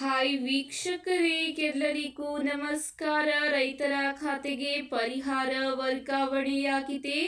Hi ವೀಕ್ಷಕರೇ ಎಲ್ಲರಿಗೂ ನಮಸ್ಕಾರ. ರೈತರ ಖಾತೆಗೆ ಪರಿಹಾರ ವರ್ಗಾವಣೆಯಾಗಿದೆ.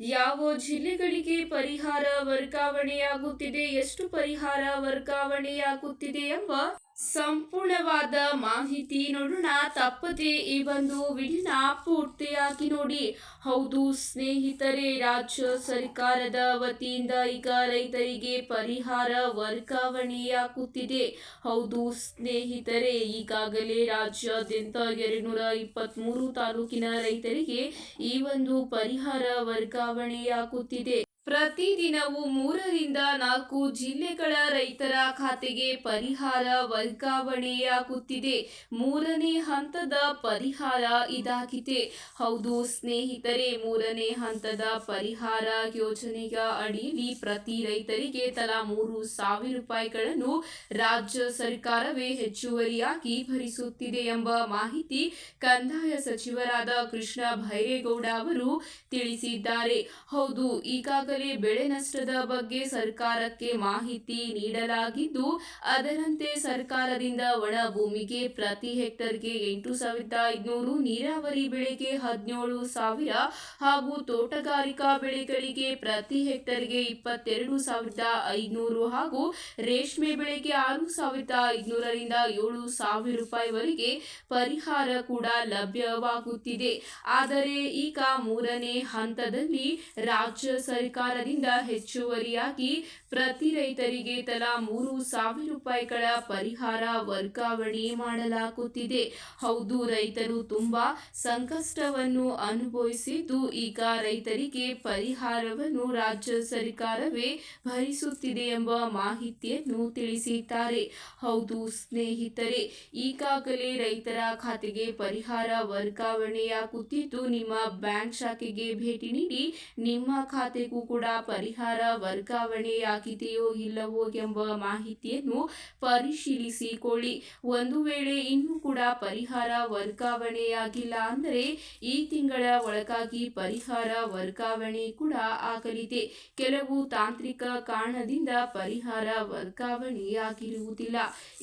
ಯಾವ ಜಿಲ್ಲೆಗಳಿಗೆ ಪರಿಹಾರ ವರ್ಗಾವಣೆಯಾಗುತ್ತಿದೆ, ಎಷ್ಟು ಪರಿಹಾರ ವರ್ಗಾವಣೆಯಾಗುತ್ತಿದೆ ಎಂಬ ಸಂಪೂರ್ಣವಾದ ಮಾಹಿತಿ ನೋಡೋಣ. ತಪ್ಪದೆ ಈ ಒಂದು ವಿಡಿಯೋನ ಪೂರ್ತಿಯಾಗಿ ನೋಡಿ. ಹೌದು, ಸ್ನೇಹಿತರೆ, ರಾಜ್ಯ ಸರ್ಕಾರದ ವತಿಯಿಂದ ಈಗ ರೈತರಿಗೆ ಪರಿಹಾರ ವರ್ಗಾವಣೆಯಾಗುತ್ತಿದೆ. ಹೌದು, ಸ್ನೇಹಿತರೆ, ಈಗಾಗಲೇ ರಾಜ್ಯಾದ್ಯಂತ ಎರಡುನೂರ ಇಪ್ಪತ್ಮೂರು ತಾಲೂಕಿನ ರೈತರಿಗೆ ಈ ಒಂದು ಪರಿಹಾರ ವರ್ಗಾವಣೆಯಾಗುತ್ತಿದೆ. ಪ್ರತಿದಿನವೂ ಮೂರರಿಂದ ನಾಲ್ಕು ಜಿಲ್ಲೆಗಳ ರೈತರ ಖಾತೆಗೆ ಪರಿಹಾರ ವರ್ಗಾವಣೆಯಾಗುತ್ತಿದೆ. ಮೂರನೇ ಹಂತದ ಪರಿಹಾರ ಇದಾಗಿದೆ. ಹೌದು, ಸ್ನೇಹಿತರೆ, ಮೂರನೇ ಹಂತದ ಪರಿಹಾರ ಯೋಜನೆಯ ಅಡಿಯಲ್ಲಿ ಪ್ರತಿ ರೈತರಿಗೆ ತಲಾ ಮೂರು ಸಾವಿರ ರೂಪಾಯಿಗಳನ್ನು ರಾಜ್ಯ ಸರ್ಕಾರವೇ ಹೆಚ್ಚುವರಿಯಾಗಿ ಭರಿಸುತ್ತಿದೆ ಎಂಬ ಮಾಹಿತಿ ಕಂದಾಯ ಸಚಿವರಾದ ಕೃಷ್ಣ ಭೈರೇಗೌಡ ಅವರು ತಿಳಿಸಿದ್ದಾರೆ. ಹೌದು, ಈಗಾಗಲೇ ಬೆಳೆ ನಷ್ಟದ ಬಗ್ಗೆ ಸರ್ಕಾರಕ್ಕೆ ಮಾಹಿತಿ ನೀಡಲಾಗಿದ್ದು, ಅದರಂತೆ ಸರ್ಕಾರದಿಂದ ಒಣ ಭೂಮಿಗೆ ಪ್ರತಿ ಹೆಕ್ಟರ್ಗೆ ಎಂಟು ಸಾವಿರದ ಐದುನೂರು ನೀರಾವರಿ ಬೆಳೆಗೆ ಹದಿನೇಳು ಸಾವಿರ ಹಾಗೂ ತೋಟಗಾರಿಕಾ ಬೆಳೆಗಳಿಗೆ ಪ್ರತಿ ಹೆಕ್ಟರ್ಗೆ ಇಪ್ಪತ್ತೆರಡು ಸಾವಿರದ ಐದುನೂರು ಹಾಗೂ ರೇಷ್ಮೆ ಬೆಳೆಗೆ ಆರು ಸಾವಿರದ ಐದುನೂರರಿಂದ ಏಳು ಸಾವಿರ ರೂಪಾಯಿವರೆಗೆ ಪರಿಹಾರ ಕೂಡ ಲಭ್ಯವಾಗುತ್ತಿದೆ. ಆದರೆ ಈಗ ಮೂರನೇ ಹಂತದಲ್ಲಿ ರಾಜ್ಯ ಸರ್ಕಾರದಿಂದ ಹೆಚ್ಚುವರಿಯಾಗಿ ಪ್ರತಿ ರೈತರಿಗೆ ತಲಾ ಮೂರು ಸಾವಿರ ರೂಪಾಯಿಗಳ ಪರಿಹಾರ ವರ್ಗಾವಣೆ ಮಾಡಲಾಗುತ್ತಿದೆ. ಹೌದು, ರೈತರು ತುಂಬಾ ಸಂಕಷ್ಟವನ್ನು ಅನುಭವಿಸಿದ್ದು, ಈಗ ರೈತರಿಗೆ ಪರಿಹಾರವನ್ನು ರಾಜ್ಯ ಸರ್ಕಾರವೇ ಭರಿಸುತ್ತಿದೆ ಎಂಬ ಮಾಹಿತಿಯನ್ನು ತಿಳಿಸಿದ್ದಾರೆ. ಹೌದು, ಸ್ನೇಹಿತರೆ, ಈಗಾಗಲೇ ರೈತರ ಖಾತೆಗೆ ಪರಿಹಾರ ವರ್ಗಾವಣೆಯಾಗುತ್ತಿದ್ದು, ನಿಮ್ಮ ಬ್ಯಾಂಕ್ ಶಾಖೆಗೆ ಭೇಟಿ ನೀಡಿ ನಿಮ್ಮ ಖಾತೆಗೂ ಕೂಡ ಪರಿಹಾರ ವರ್ಗಾವಣೆಯಾಗಿದೆಯೋ ಇಲ್ಲವೋ ಎಂಬ ಮಾಹಿತಿಯನ್ನು ಪರಿಶೀಲಿಸಿಕೊಳ್ಳಿ. ಒಂದು ವೇಳೆ ಇನ್ನೂ ಕೂಡ ಪರಿಹಾರ ವರ್ಗಾವಣೆಯಾಗಿಲ್ಲ ಅಂದರೆ ಈ ತಿಂಗಳ ಒಳಗಾಗಿ ಪರಿಹಾರ ವರ್ಗಾವಣೆ ಕೂಡ ಆಗಲಿದೆ. ಕೆಲವು ತಾಂತ್ರಿಕ ಕಾರಣದಿಂದ ಪರಿಹಾರ ವರ್ಗಾವಣೆಯಾಗಿರುವುದಿಲ್ಲ.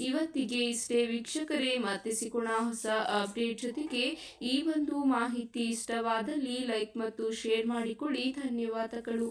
ಇವತ್ತಿಗೆ ಇಷ್ಟೇ. ವೀಕ್ಷಕರೇ ಮತ್ತೆ ಸಿಗೋಣ ಹೊಸ ಅಪ್ಡೇಟ್ ಜೊತೆಗೆ ಈ ಒಂದು ಮಾಹಿತಿ ಇಷ್ಟವಾದಲ್ಲಿ ಲೈಕ್ ಮತ್ತು ಶೇರ್ ಮಾಡಿಕೊಳ್ಳಿ. ಧನ್ಯವಾದಗಳು.